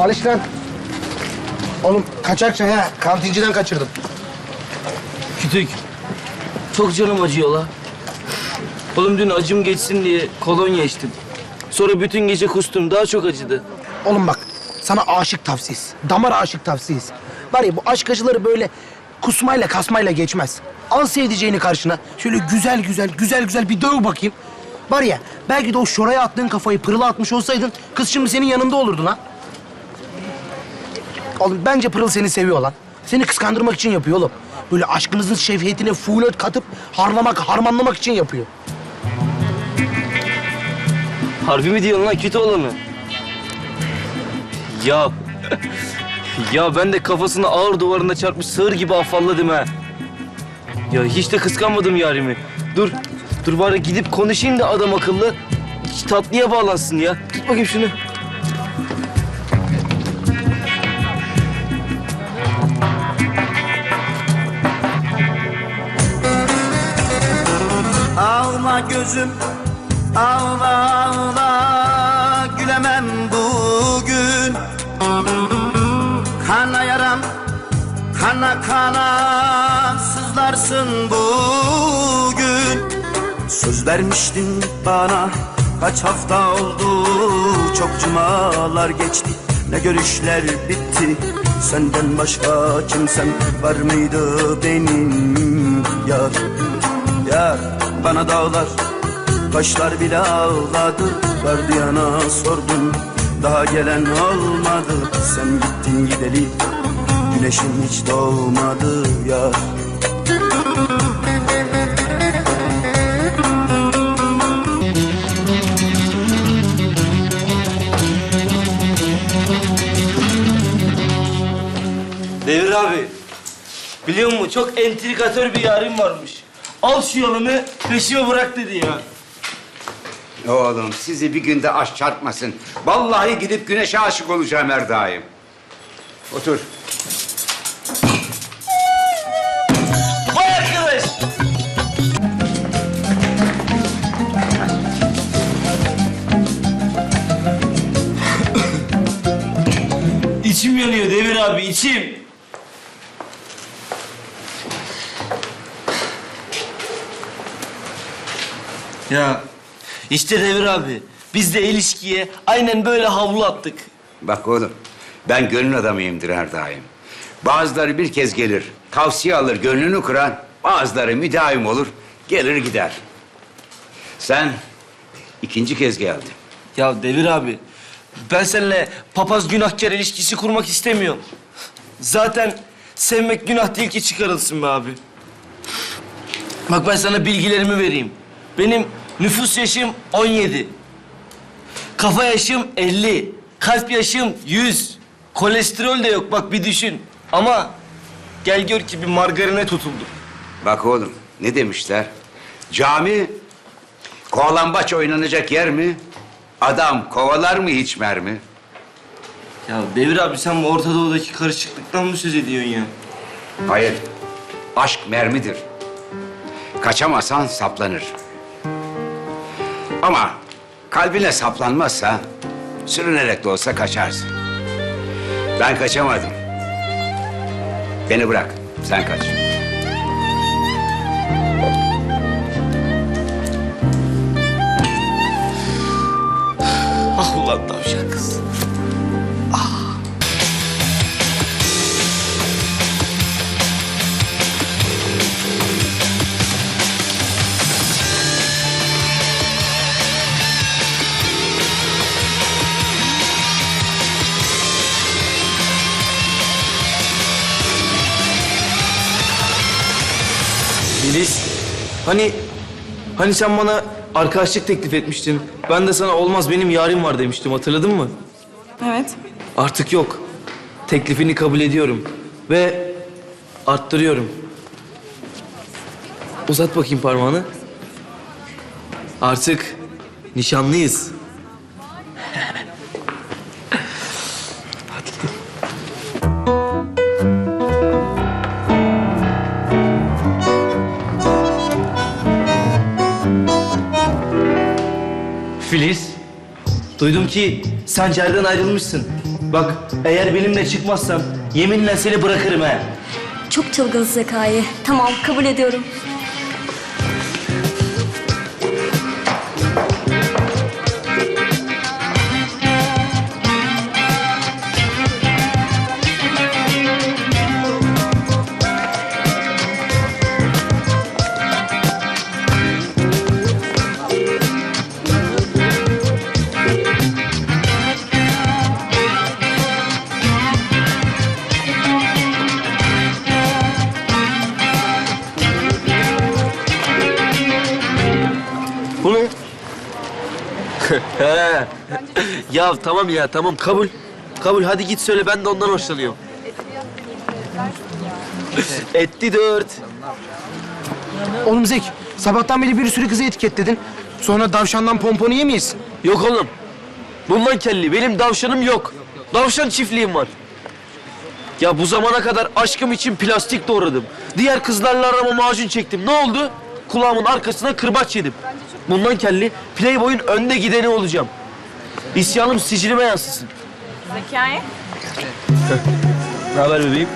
Al işte. Oğlum kaçak çay ha. Kantinciden kaçırdım. Kütük. Çok canım acıyor la. Oğlum dün acım geçsin diye kolonya içtim. Sonra bütün gece kustum. Daha çok acıdı. Oğlum bak sana aşık tavsiyesi. Damar aşık tavsiyesi. Var ya bu aşk acıları böyle kusmayla kasmayla geçmez. Al sevdiceğini karşına. Şöyle güzel güzel güzel güzel bir döv bakayım. Var ya belki de o şoraya attığın kafayı pırıla atmış olsaydın kız şimdi senin yanında olurdu lan. Oğlum bence Pırıl seni seviyor lan. Seni kıskandırmak için yapıyor oğlum. Böyle aşkınızın şevhetine fuhulet katıp harlamak, harmanlamak için yapıyor. Harbi mi diyorsun lan kötü olanı? Ya... ya ben de kafasını ağır duvarına çarpmış sığır gibi afalladım ha. Ya hiç de kıskanmadım yarimi. Dur, dur bari gidip konuşayım da adam akıllı. Tatlıya bağlansın ya. Tut bakayım şunu. Gözüm. Ağla ağla gülemem bugün. Kana yaram kana kana sızlarsın bugün. Söz vermiştin bana kaç hafta oldu? Çok cumalar geçti ne görüşler bitti? Senden başka kimsem var mıydı benim yar? Yar bana dağlar Kaşlar bile ağladı Gardiyana sordum Daha gelen olmadı Sen gittin gideli Güneşim hiç doğmadı yar Devir abi. Biliyor musun çok entrikatör bir yarim varmış. Al şu yolunu peşime bırak dedi ya. Oğlum sizi bir günde aşk çarpmasın. Vallahi gidip güneşe aşık olacağım her daim. Otur. Vay arkadaş. içim yanıyor Devir abi içim. Ya işte Devir abi biz de ilişkiye aynen böyle havlu attık. Bak oğlum ben gönül adamıyımdır her daim. Bazıları bir kez gelir, tavsiye alır gönlünü kıran. Bazıları müdavim olur, gelir gider. Sen ikinci kez geldin. Ya Devir abi, ben seninle papaz günahkar ilişkisi kurmak istemiyorum. Zaten sevmek günah değil ki çıkarılsın be abi. Bak ben sana bilgilerimi vereyim. Benim nüfus yaşım 17. Kafa yaşım 50. Kalp yaşım 100. Kolesterol de yok bak bir düşün. Ama gel gör ki bir margarine tutuldu. Bak oğlum ne demişler? Cami kovalambaç oynanacak yer mi? Adam kovalar mı hiç mermi? Ya Devir abi sen bu Orta Doğu'daki karışıklıktan mı söz ediyorsun ya? Hayır. Aşk mermidir. Kaçamasan saplanır. Ama kalbine saplanmazsa sürünerek de olsa kaçarsın. Ben kaçamadım. Beni bırak. Sen kaç. Ah ulan tavşan kız. Filiz, hani hani sen bana arkadaşlık teklif etmiştin. Ben de sana olmaz benim yarim var demiştim. Hatırladın mı? Evet. Artık yok. Teklifini kabul ediyorum ve arttırıyorum. Uzat bakayım parmağını. Artık nişanlıyız. Hadi gidelim. Filiz, duydum ki Sencer'den ayrılmışsın. Bak eğer benimle çıkmazsan yeminle seni bırakırım he. Çok çılgın Zekai. Tamam kabul ediyorum. He. ya tamam ya tamam kabul. Kabul hadi git söyle ben de ondan hoşlanıyorum. Etti dört. Oğlum Zek, sabahtan beri bir sürü kızı etiketledin. Sonra davşandan pomponu yemeyiz. Yok oğlum. Bundan kelli benim davşanım yok. Davşan çiftliğim var. Ya bu zamana kadar aşkım için plastik doğradım. Diğer kızlarla arama macun çektim. Ne oldu? Kulağımın arkasına kırbaç yedim. Bundan kelli Playboy'un önde gideni olacağım. İsyanım sicilime yansısın. Zekai. Ne haber bebeğim?